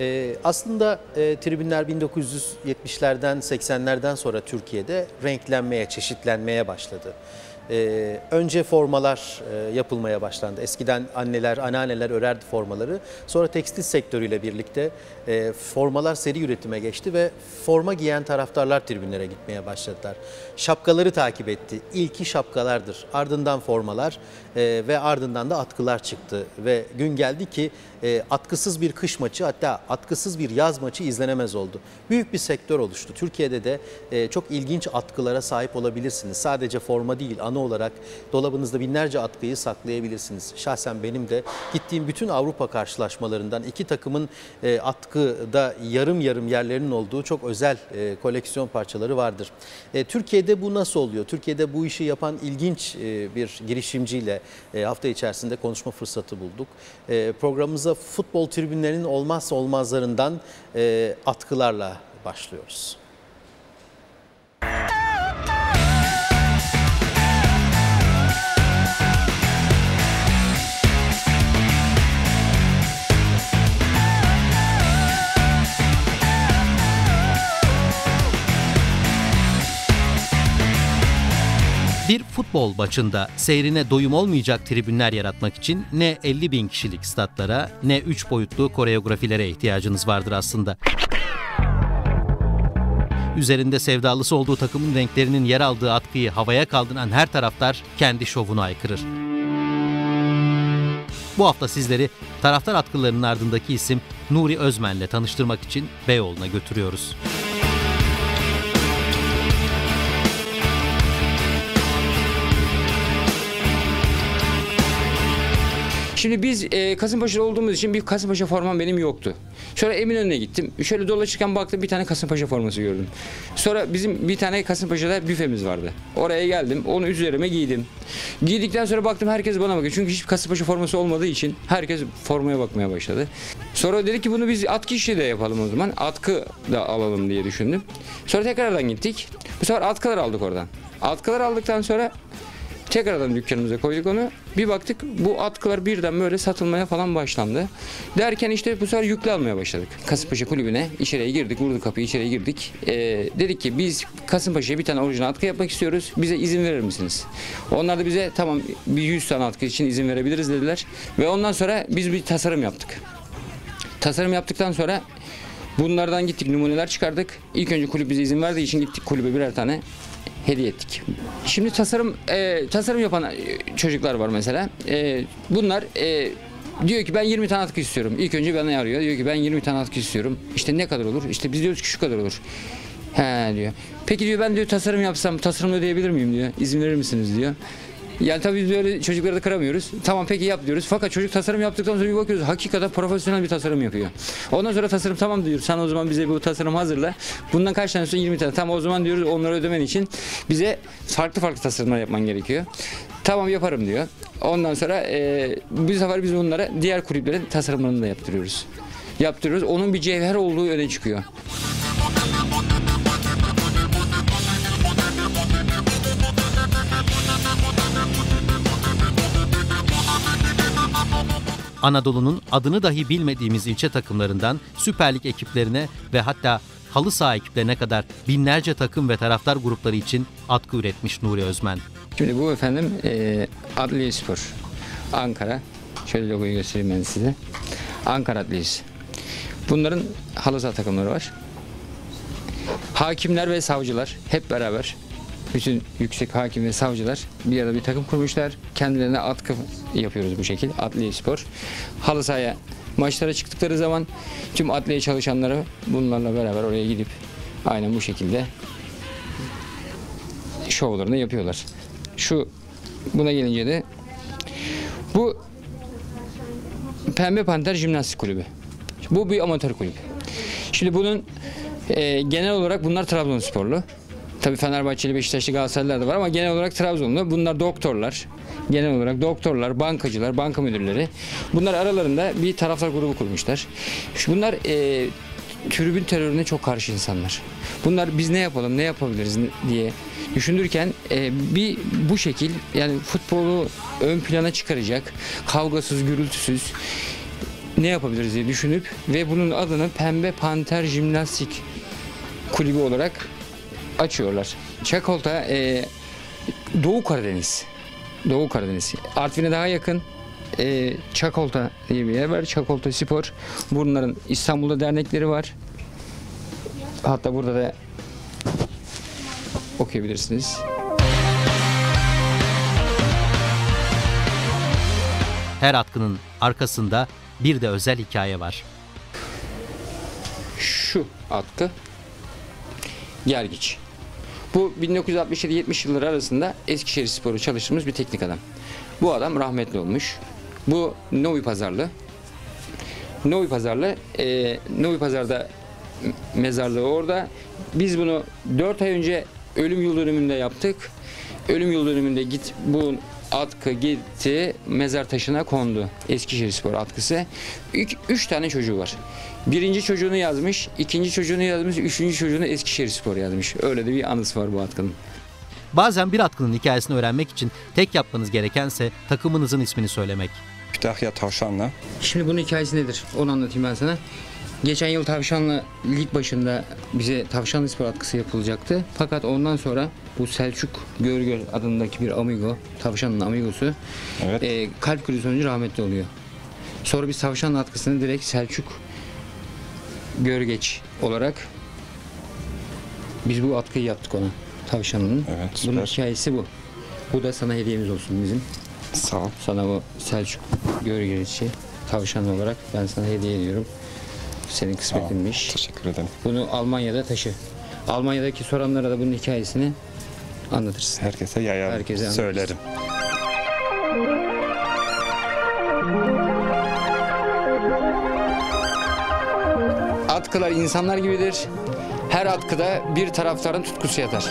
Ee, aslında e, tribünler 1970'lerden 80'lerden sonra Türkiye'de renklenmeye, çeşitlenmeye başladı. Ee, önce formalar e, yapılmaya başlandı. Eskiden anneler, anneanneler örerdi formaları. Sonra tekstil sektörüyle birlikte e, formalar seri üretime geçti ve forma giyen taraftarlar tribünlere gitmeye başladılar. Şapkaları takip etti. İlki şapkalardır. Ardından formalar e, ve ardından da atkılar çıktı. Ve gün geldi ki e, atkısız bir kış maçı hatta atkısız bir yaz maçı izlenemez oldu. Büyük bir sektör oluştu. Türkiye'de de çok ilginç atkılara sahip olabilirsiniz. Sadece forma değil, anı olarak dolabınızda binlerce atkıyı saklayabilirsiniz. Şahsen benim de gittiğim bütün Avrupa karşılaşmalarından iki takımın e, atkıda yarım yarım yerlerinin olduğu çok özel e, koleksiyon parçaları vardır. E, Türkiye'de bu nasıl oluyor? Türkiye'de bu işi yapan ilginç bir girişimciyle hafta içerisinde konuşma fırsatı bulduk. Programımıza futbol tribünlerinin olmazsa olmazlarından e, atkılarla başlıyoruz. Bir futbol maçında seyrine doyum olmayacak tribünler yaratmak için ne 50 bin kişilik statlara ne 3 boyutlu koreografilere ihtiyacınız vardır aslında. Üzerinde sevdalısı olduğu takımın renklerinin yer aldığı atkıyı havaya kaldıran her taraftar kendi şovunu aykırır. Bu hafta sizleri taraftar atkılarının ardındaki isim Nuri Özmen'le tanıştırmak için Beyoğlu'na götürüyoruz. Şimdi biz e, Kasımpaşa'da olduğumuz için bir Kasımpaşa formam benim yoktu. Sonra Eminönü'ne gittim. Şöyle dolaşırken baktım bir tane Kasımpaşa forması gördüm. Sonra bizim bir tane Kasımpaşa'da büfemiz vardı. Oraya geldim. Onu üzerime giydim. Giydikten sonra baktım herkes bana bakıyor. Çünkü hiç Kasımpaşa forması olmadığı için herkes formaya bakmaya başladı. Sonra dedik ki bunu biz atkı işi de yapalım o zaman. Atkı da alalım diye düşündüm. Sonra tekrardan gittik. Bu sefer atkılar aldık oradan. Atkılar aldıktan sonra Tekrardan dükkanımıza koyduk onu. Bir baktık bu atkılar birden böyle satılmaya falan başlandı. Derken işte bu sefer yüklü almaya başladık. Kasımpaşa kulübüne içeriye girdik, vurduk kapıyı içeriye girdik. Ee, dedik ki biz Kasımpaşa'ya bir tane orijinal atkı yapmak istiyoruz. Bize izin verir misiniz? Onlar da bize tamam bir 100 tane atkı için izin verebiliriz dediler. Ve ondan sonra biz bir tasarım yaptık. Tasarım yaptıktan sonra bunlardan gittik numuneler çıkardık. İlk önce kulüp bize izin verdiği için gittik kulübe birer tane hediye ettik. Şimdi tasarım e, tasarım yapan çocuklar var mesela. E, bunlar e, diyor ki ben 20 tane atkı istiyorum. İlk önce bana arıyor. Diyor ki ben 20 tane atkı istiyorum. İşte ne kadar olur? İşte biz diyoruz ki şu kadar olur. He diyor. Peki diyor ben diyor tasarım yapsam tasarım ödeyebilir miyim diyor. İzin verir misiniz diyor. Yani tabii biz böyle çocukları da kıramıyoruz. Tamam peki yap diyoruz. Fakat çocuk tasarım yaptıktan sonra bir bakıyoruz. Hakikaten profesyonel bir tasarım yapıyor. Ondan sonra tasarım tamam diyor. Sen o zaman bize bu tasarım hazırla. Bundan kaç tane istiyorsun? 20 tane. Tamam o zaman diyoruz onları ödemen için bize farklı farklı tasarımlar yapman gerekiyor. Tamam yaparım diyor. Ondan sonra e, bu sefer biz bunlara diğer kulüplerin tasarımlarını da yaptırıyoruz. Yaptırıyoruz. Onun bir cevher olduğu öne çıkıyor. Anadolu'nun adını dahi bilmediğimiz ilçe takımlarından Süper Lig ekiplerine ve hatta halı saha ekiplerine kadar binlerce takım ve taraftar grupları için atkı üretmiş Nuri Özmen. Şimdi bu efendim e, Adliye Spor. Ankara. Şöyle logoyu göstereyim ben size. Ankara Adliyesi. Bunların halı saha takımları var. Hakimler ve savcılar hep beraber bütün yüksek hakim ve savcılar bir arada bir takım kurmuşlar. Kendilerine atkı yapıyoruz bu şekil. Adliye Spor. Halı sahaya maçlara çıktıkları zaman tüm adliye çalışanları bunlarla beraber oraya gidip aynen bu şekilde şovlarını yapıyorlar. Şu buna gelince de bu Pembe Panter Jimnastik Kulübü. Bu bir amatör kulüp. Şimdi bunun e, genel olarak bunlar Trabzonsporlu. Tabii Fenerbahçeli, Beşiktaşlı, Galatasaraylılar da var ama genel olarak Trabzonlu. Bunlar doktorlar. Genel olarak doktorlar, bankacılar, banka müdürleri. Bunlar aralarında bir taraftar grubu kurmuşlar. Bunlar e, tribün terörüne çok karşı insanlar. Bunlar biz ne yapalım, ne yapabiliriz diye düşünürken e, bir bu şekil yani futbolu ön plana çıkaracak, kavgasız, gürültüsüz ne yapabiliriz diye düşünüp ve bunun adını Pembe Panter Jimnastik Kulübü olarak açıyorlar. Çakolta e, Doğu Karadeniz. Doğu Karadeniz. Artvin'e daha yakın. E, Çakolta diye bir yer var. Çakolta Spor. Bunların İstanbul'da dernekleri var. Hatta burada da okuyabilirsiniz. Her atkının arkasında bir de özel hikaye var. Şu atkı Gergiç. Bu 1967-70 yılları arasında Eskişehir Sporu çalıştığımız bir teknik adam. Bu adam rahmetli olmuş. Bu Novi Pazarlı. Novi Pazarlı, e, Novi Pazar'da mezarlığı orada. Biz bunu 4 ay önce ölüm yıl dönümünde yaptık. Ölüm yıl dönümünde git bu atkı gitti mezar taşına kondu. Eskişehir Spor atkısı. Üç, üç tane çocuğu var. Birinci çocuğunu yazmış, ikinci çocuğunu yazmış, üçüncü çocuğunu Eskişehir Spor yazmış. Öyle de bir anısı var bu atkının. Bazen bir atkının hikayesini öğrenmek için tek yapmanız gerekense takımınızın ismini söylemek. Kütahya Tavşanlı. Şimdi bunun hikayesi nedir? Onu anlatayım ben sana. Geçen yıl Tavşanlı lig başında bize Tavşanlı Spor atkısı yapılacaktı. Fakat ondan sonra bu Selçuk Görgör adındaki bir amigo, Tavşanlı'nın amigosu Evet. e, kalp krizi sonucu rahmetli oluyor. Sonra biz Tavşanlı atkısını direkt Selçuk Görgeç olarak biz bu atkıyı yaptık ona. Tavşanlı'nın. Evet, Bunun süper. hikayesi bu. Bu da sana hediyemiz olsun bizim. Sağ ol. Sana bu Selçuk Görgeç'i tavşan olarak ben sana hediye ediyorum. Senin kısmetinmiş. Teşekkür ederim. Bunu Almanya'da taşı. Almanya'daki soranlara da bunun hikayesini anlatırsın. Herkese yayarım. Herkese anlatırız. Söylerim. Atkılar insanlar gibidir. Her atkıda bir taraftarın tutkusu yatar.